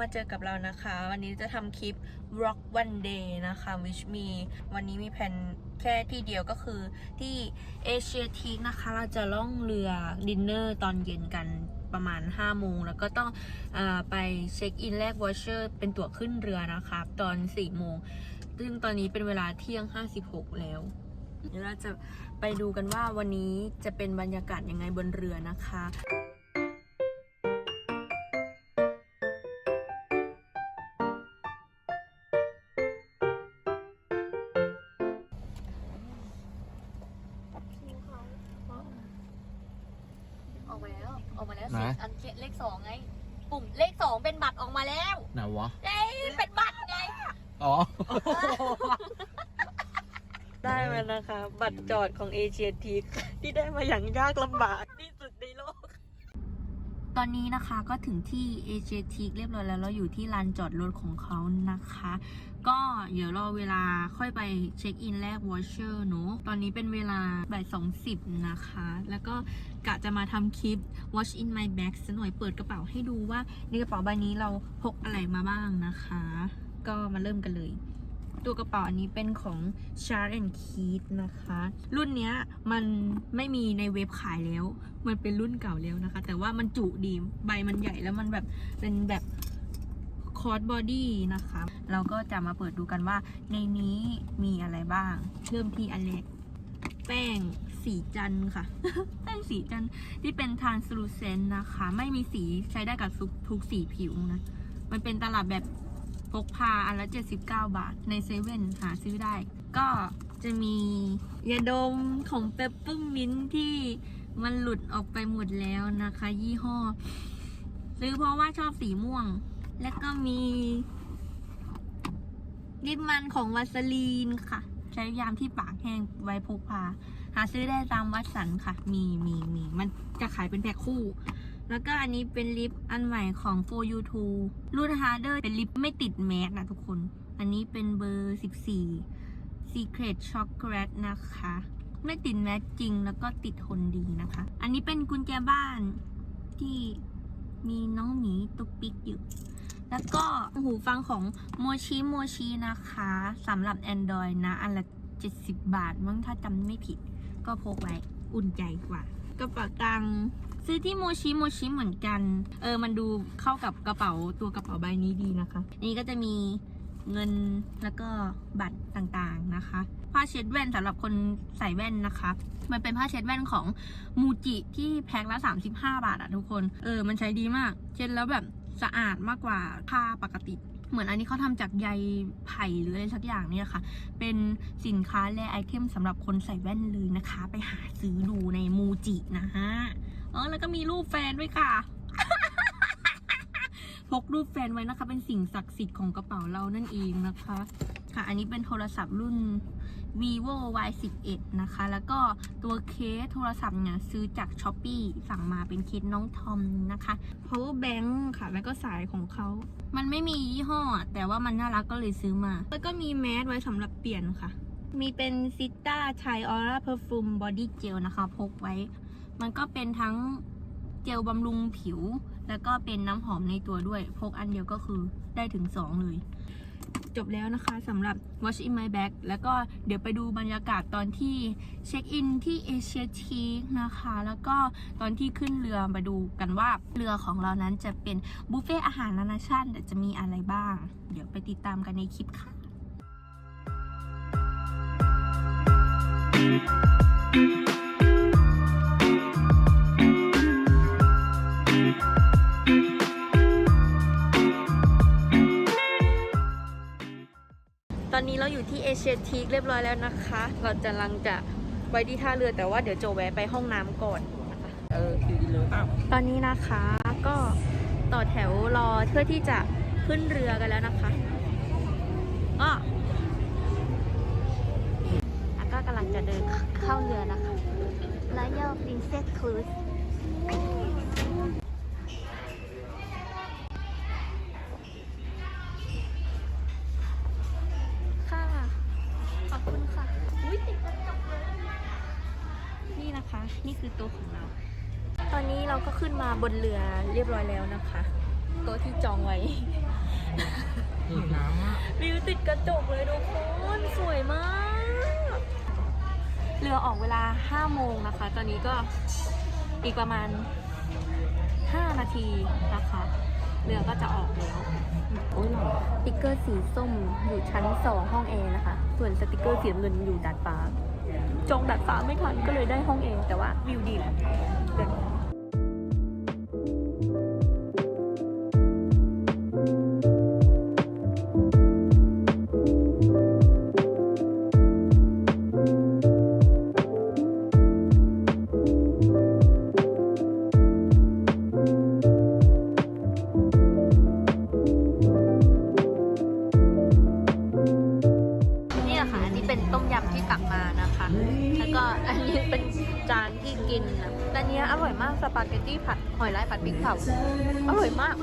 มาเจอกับเรานะคะ วันนี้จะทำคลิป Rock One Day นะคะ which มีวันนี้มีแผนแค่ที่เดียวก็คือที่เอเชียทีนะคะ เราจะล่องเรือดินเนอร์ตอนเย็นกันประมาณ 5 โมง แล้วก็ต้องอไปเช็คอินแลกวอชเชอร์เป็นตั๋วขึ้นเรือนะคะ ตอน 4 โมง ซึ่งตอนนี้เป็นเวลาเที่ยง 56 แล้วเดี๋ยวเราจะไปดูกันว่าวันนี้จะเป็นบรรยากาศยังไงบนเรือนะคะ ออกมาแล้วไหน สิอันเลขสองไง ปุ่มเลขสองเป็นบัตรออกมาแล้วไหนวะ เอ้ยเป็นบัตรไง อ๋อ ได้มานะคะ บัตรจอดของเอเชียทีที่ได้มาอย่างยากลำบากที่สุดในโลก ตอนนี้นะคะก็ถึงที่เอเชียทีเรียบร้อยแล้วเราอยู่ที่ลานจอดรถของเขานะคะ ก็เดี๋ยวรอเวลาค่อยไปเช็คอินแลกวอชเชอร์เนอะตอนนี้เป็นเวลาบ่ายสองสิบนะคะ แล้วก็กะจะมาทำคลิป watch in my bag สัหน่อยเปิดกระเป๋าให้ดูว่าในกระเป๋าใบนี้เราพกอะไรมาบ้างนะคะ ก็มาเริ่มกันเลยตัวกระเป๋าอันนี้เป็นของ Char and Keith นะคะ รุ่นเนี้ยมันไม่มีในเว็บขายแล้ว มันเป็นรุ่นเก่าแล้วนะคะ แต่ว่ามันจุดีใบมันใหญ่แล้วมันแบบเป็นแบบ อร์ดบอดี้นะคะ เราก็จะมาเปิดดูกันว่าในนี้มีอะไรบ้าง เริ่มที่อันเล็ก แป้งสีจันค่ะ แป้งสีจันที่เป็น translucent นะคะ ไม่มีสีใช้ได้กับทุกทุกสีผิวนะ มันเป็นตลับแบบพกพาอันละ 79 บาท ในเซเว่นหาซื้อได้ ก็จะมียาดมของเปปเปอร์มินที่มันหลุดออกไปหมดแล้วนะคะ ยี่ห้อ ซื้อเพราะว่าชอบสีม่วง แล้วก็มีลิปมันของวัสลีนค่ะ ใช้ยามที่ปากแห้งไว้พกพา หาซื้อได้ตามวัดสันค่ะ มีมีมีมันจะขายเป็นแพ็คคู่ แล้วก็อันนี้เป็นลิปอันใหม่ของ for you t o รุ่น harder เป็นลิปไม่ติดแมสนะทุกคน อันนี้เป็นเบอร์ 14 secret chocolate นะคะ ไม่ติดแมสจริงแล้วก็ติดทนดีนะคะ อันนี้เป็นกุญแจบ้านที่มีน้องหมีตุกปิกอยู่ แล้วก็หูฟังของโมชิโมชินะคะสำหรับ Android นะ อันละ 70 บาทมั้งถ้าจำไม่ผิด ก็พกไว้อุ่นใจกว่ากระเป๋าตังค์ซื้อที่โมชิโมชิเหมือนกัน เออ มันดูเข้ากับกระเป๋าตัวกระเป๋าใบนี้ดีนะคะ นี่ก็จะมีเงินแล้วก็บัตรต่างๆนะคะ ผ้าเช็ดแว่นสำหรับคนใส่แว่นนะคะ มันเป็นผ้าเช็ดแว่นของมูจิที่แพ็คละ 35 บาทอะทุกคน เออ มันใช้ดีมาก เช็ดแล้วแบบ สะอาดมากกว่าผ้าปกติ เหมือนอันนี้เขาทำจากใยไผ่หรืออะไรสักอย่างเนี่ยค่ะ เป็นสินค้าและไอเทมสำหรับคนใส่แว่นเลยนะคะ ไปหาซื้อดูในมูจินะฮะเออแล้วก็มีรูปแฟนด้วยค่ะพกรูปแฟนไว้นะคะ เป็นสิ่งศักดิ์สิทธิ์ของกระเป๋าเรานั่นเองนะคะ ค่ะ อันนี้เป็นโทรศัพท์รุ่น vivo y 1 1นะคะ แล้วก็ตัวเคสโทรศัพท์เนี่ยซื้อจาก s h อ p e e สั่งมาเป็นเคสน้องทอมนะคะ power bank ค่ะ แล้วก็สายของเขา มันไม่มียี่ห้อ แต่ว่ามันน่ารักก็เลยซื้อมา แล้วก็มีแมสไว้สำหรับเปลี่ยนค่ะ มีเป็นซิต้าไทออร่าเพอร์ฟูมบอดี้เจลนะคะ พกไว้ มันก็เป็นทั้งเจลบำรุงผิว แล้วก็เป็นน้ำหอมในตัวด้วย พกอันเดียวก็คือได้ถึง 2 เลย จบแล้วนะคะสำหรับ Watch in my bag แล้วก็เดี๋ยวไปดูบรรยากาศตอนที่เช็คอินที่เอเชียทีนะคะ แล้วก็ตอนที่ขึ้นเรือมาดูกันว่าเรือของเรานั้นจะเป็นบุฟเฟ่อาหารนานาชาติจะมีอะไรบ้าง เดี๋ยวไปติดตามกันในคลิปค่ะ ตอนนี้เราอยู่ที่เอเชียทีคเรียบร้อยแล้วนะคะ เราจะลังจะไว้ที่ท่าเรือแต่ว่าเดี๋ยวโจแวะไปห้องน้ำก่อนนะคะเออคือเลยเปล่าตอนนี้นะคะก็ต่อแถวรอเพื่อที่จะขึ้นเรือกันแล้วนะคะก็แล้วก็กำลังจะเดินเข้าเรือนะคะ Royal Princess Cruise นี่นะคะนี่คือตัวของเรา ตอนนี้เราก็ขึ้นมาบนเรือเรียบร้อยแล้วนะคะ โต๊ะที่จองไว้อีกน้ำอะวิวติดกระจกเลยทุกคนสวยมาก เรือออกเวลา 5 โมงนะคะ ตอนนี้ก็อีกประมาณ 5 นาทีนะคะ เรือก็จะออกแล้วโอ้ยหล่อสติกเกอร์สีส้มอยู่ชั้น 2 ห้องแอร์นะคะ ส่วนสติกเกอร์สีน้ำเงินอยู่ดาดฟ้า จองดัดฟ้าไม่ทันก็เลยได้ห้องเองแต่ว่าวิวดีแหละ นนะแต่อันเนี้ยอร่อยมากสปาเกตตี้ผัดหอยลายผัดพริกเผาอร่อยมาก